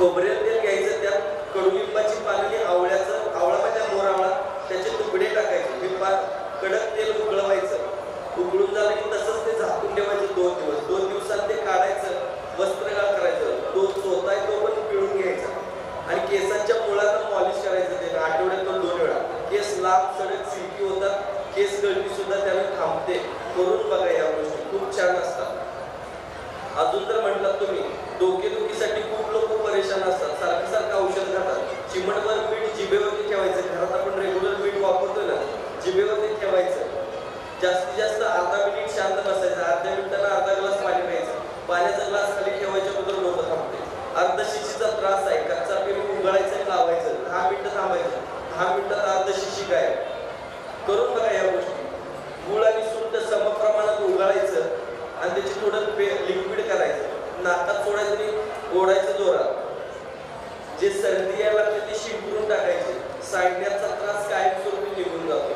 खोबरेल तेल घ्यायचं त्यात कडुलिंबाची पानं आवळ्याचं आवळा म्हणजे मोरावळा त्याचे तुकडे टाकायचे. लिंबा कडक तेल उकळवायचं. उकळून झालं की तसंच ते झाकून ठेवायचं दोन दिवस. दोन दिवसात ते काढायचं वस्त्रगाळ करायचं. तो स्वतः तो पण पिळून घ्यायचा. आणि केसांच्या मुळात पॉलिश करायचं ते आठवड्यातून दोन वेळा. केस लांब सडक सिल्की होतात. केस गळती सुद्धा त्याने थांबते. करून बघा या गोष्टी. खूप छान असतात. अजून तर म्हटलं तुम्ही डोकेदुखीसाठी मीठ जिभेवरती ठेवायचं. घरात आपण रेग्युलर मीठ वापरतोय ना जिभेवरती ठेवायचं. जास्तीत जास्त अर्धा मिनिट शांत बसायचं. अर्ध्या मिनिटाला अर्धा ग्लास पाणी प्यायचं. पाण्याचा ग्लास खाली ठेवायच्या अगोदर डोकं थांबते अर्धशिशीचा त्रास आहे. कच्चा पेरू उघडायचं लावायचं दहा मिनिटं थांबायचं. दहा मिनिटात अर्धशिशी काय करून बघा या गोष्टी. गुळ आणि सुंठ समप्रमाणात उघडायचं आणि त्याची थोडं पे लिक्विड करायचं. नाकात सोडायचं आणि ओढायचं जोरात. जे सर्दी यायला लागते ते शिंपडून टाकायचे. सांडण्याचा त्रास कायमस्वरूपी निघून जातो.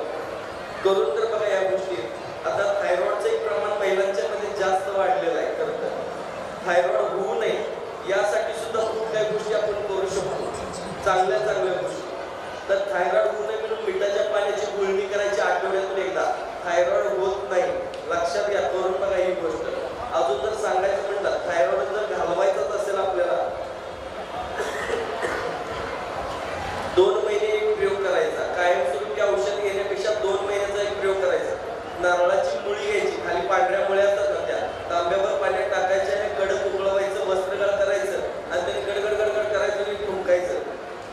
करून तर बघा या गोष्टी. आता थायरॉइडचं एक प्रमाण महिलांच्या मध्ये जास्त वाढलेलं आहे खरं तर. थायरॉइड होऊ नये यासाठी सुद्धा खूप काही गोष्टी आपण करू शकतो चांगल्या चांगल्या गोष्टी तर थायरॉइड होऊ नये म्हणून मिठाच्या पाण्याची गुळणी करायची आठवड्यातून एकदा थायरॉइड होत नाही लक्षात घ्या करून बघा ही गोष्ट अजून जर सांगायचं म्हणलं थायरॉइड जर घालवायचाच असेल आपल्याला दोन महिने एक प्रयोग करायचा कायमस्वरूपी औषध घेण्यापेक्षा दोन महिन्याचा एक प्रयोग करायचा नारळाची मुळी घ्यायची खाली पांढऱ्या मुळ्या असतात ना त्या तांब्यावर पाण्यात टाकायच्या आणि कडक उकळवायचं वस्त्रगाळ करायचं आणि त्याने गडगड गडगड करायचं आणि फुंकायचं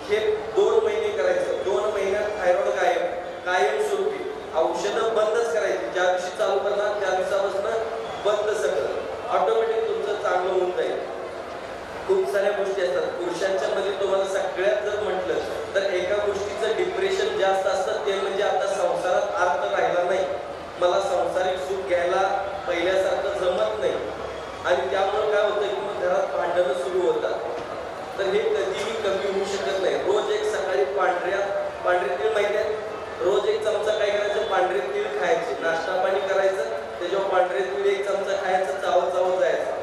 हे दोन महिने करायचं. दोन महिन्यात थायरॉइड कायम कायमस्वरूपी औषधं बंदच करायची. ज्या दिवशी चालू करणार त्या दिवसापासून बंद सगळं. ऑटोमॅटिक तुमचं चांगलं होऊन जाईल. खूप साऱ्या गोष्टी असतात. पुरुषांच्या मध्ये तुम्हाला सगळ्यात जर म्हटलं तर एका गोष्टीचं डिप्रेशन जास्त असतं ते म्हणजे आता संसारात अर्थ राहिला नाही. मला संसारिक सुख घ्यायला पहिल्यासारखं जमत नाही. आणि त्यामुळे काय होतं की मग घरात भांडणं सुरू होतात. तर हे कधीही कमी होऊ शकत नाही. रोज एक सकाळी पांढऱ्या पांढरे तीळ माहिती आहे? रोज एक चमचा काय करायचं? पांढरे तीळ खायचे. नाश्ता पाणी करायचं त्याच्यावर पांढरे तीळ एक चमचा खायचं चावत चावत जायचं.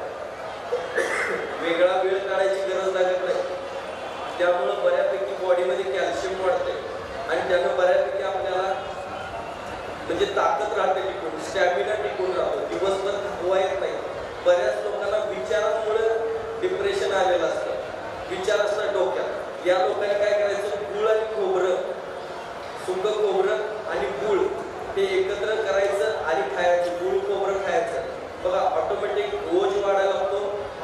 वेगळा वेळ काढायची गरज लागत नाही. त्यामुळं बऱ्यापैकी बॉडीमध्ये कॅल्शियम वाढते आणि त्यानं बऱ्यापैकी आपल्याला म्हणजे ताकद राहते टिकून स्टॅमिना टिकून राहतो. दिवसभर थकवा येत नाही. बऱ्याच लोकांना विचारांमुळे डिप्रेशन आलेलं असतं. विचार असतात डोक्यात. या लोकांनी काय करायचं? गुळ आणि खोबरं. सुंग खोबरं आणि गुळ हे एक करायचं आणि खायचं गुळ खोबरं खायचं बघा ऑटोमॅटिक ओज वाढायला लागतो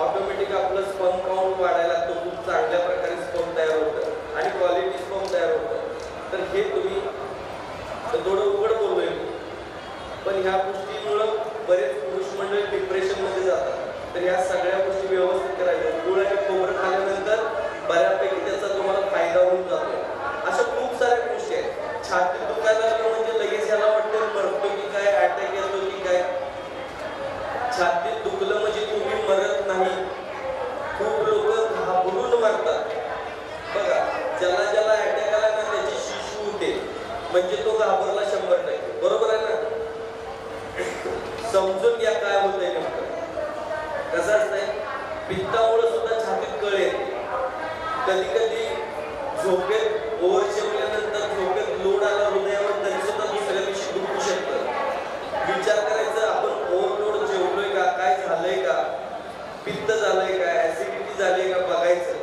ऑटोमॅटिक आपलं स्पम काउंट वाढायला लागतो खूप चांगल्या प्रकारे स्पम तयार होतं आणि क्वालिटी स्पम तयार होतं तर हे तुम्ही तर थोडं उघड बोललोय मी पण ह्या गोष्टीमुळं बरेच पुरुष मंडळी डिप्रेशनमध्ये जातात तर ह्या सगळ्या गोष्टी व्यवस्थित करायच्या गुळ आणि खोबरं खाल्ल्यानंतर बऱ्यापैकी त्याचा तुम्हाला फायदा होऊन जातो अशा खूप साऱ्या गोष्टी आहेत छाती दुखायला लागलं म्हणजे लगेच याला वाटतं मरतो की काय अटॅक येतो की काय छातीत दुखलं म्हणजे तुम्ही मरत नाही खूप लोक घाबरून बघा ज्याला ज्याला अटॅक आला ना त्याची शिशू होते. म्हणजे तो घाबरला शंभर टक्के. बरोबर आहे ना? समजून घ्या काय होतंय नेमकं. कसं असतंय? पित्तामुळे सुद्धा छातीत कळ येते. कधी कधी झोपेत ओव्हरशेप जेवल्यानंतर झोपेत लोड आला हृदयावर तरी सुद्धा दुसऱ्या दिवशी दुखू शकतं विचार करायचं आपण ओव्हरलोड जेवलोय का काय झालंय का पित्त झालंय का ऍसिडिटी झाली का बघायचं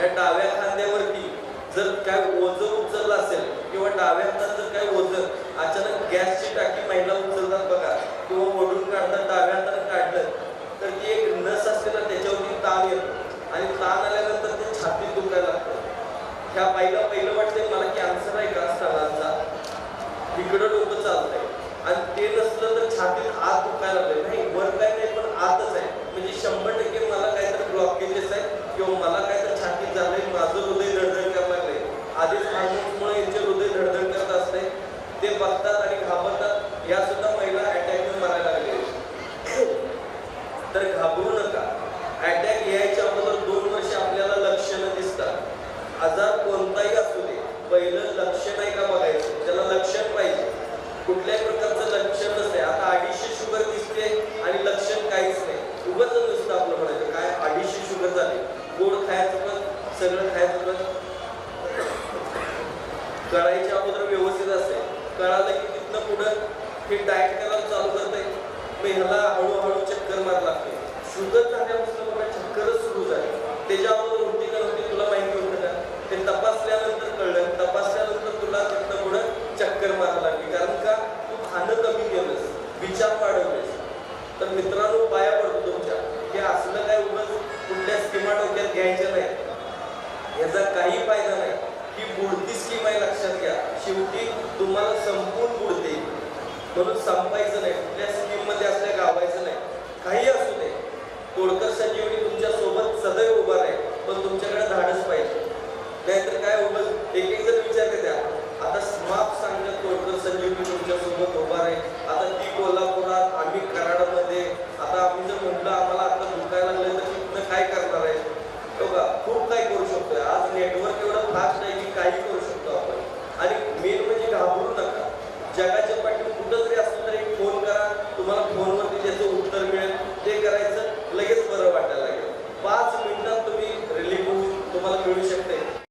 या डाव्या खांद्यावरती जर काय ओझं उचललं असेल किंवा डाव्या हातात जर काय ओझं अचानक गॅसची टाकी महिला उचलतात बघा किंवा ओढून काढतात डाव्या हाताने काढलं तर ती एक नस असते ना त्याच्यावरती ताण येतो. आणि ताण आल्यानंतर ते छातीत दुखायला लागतं. ह्या बाईला पहिलं वाटतंय मला कॅन्सर आहे का स्तनांचा इकडं डोकं चालतंय. आणि ते नसलं तर छातीत आत दुखायला लागले. नाही वर काय नाही कढाईच्या अगोदर व्यवस्थित असते कळालं की तिथनं पुढं हे डायरेक्ट करायला चालू करता येईल मग ह्याला हळूहळू चक्कर मार लागते शुगर झाल्यापासून बघा चक्करच सुरू झाले. त्याच्या अगोदर होती का नव्हती तुला माहिती होत का? ते तपासल्यानंतर कळलं. तपासल्यानंतर तुला तिथनं पुढं चक्कर मारायला लागली. कारण का? तू खाणं कमी केलंस. विचार वाढवलेस. तर मित्रांनो पाया पडतो तुमच्या. हे असलं काय उगाच कुठल्या स्किमा डोक्यात घ्यायच्या नाही. याचा काही फायदा नाही. ही बुडती स्कीम आहे लक्षात घ्या. शेवटी तुम्हाला संपून बुडते. म्हणून संपायचं नाही. कुठल्या स्कीममध्ये असल्या गावायचं नाही. काही असू दे. तोडकर संजीवनी तुमच्यासोबत सदैव उभा राहील. पण तुमच्याकडे धाडस पाहिजे. नाहीतर काय उभं एक एक जण विचारते त्या. आता स्माप सांगतात कोडकर संजीवनी de HDR.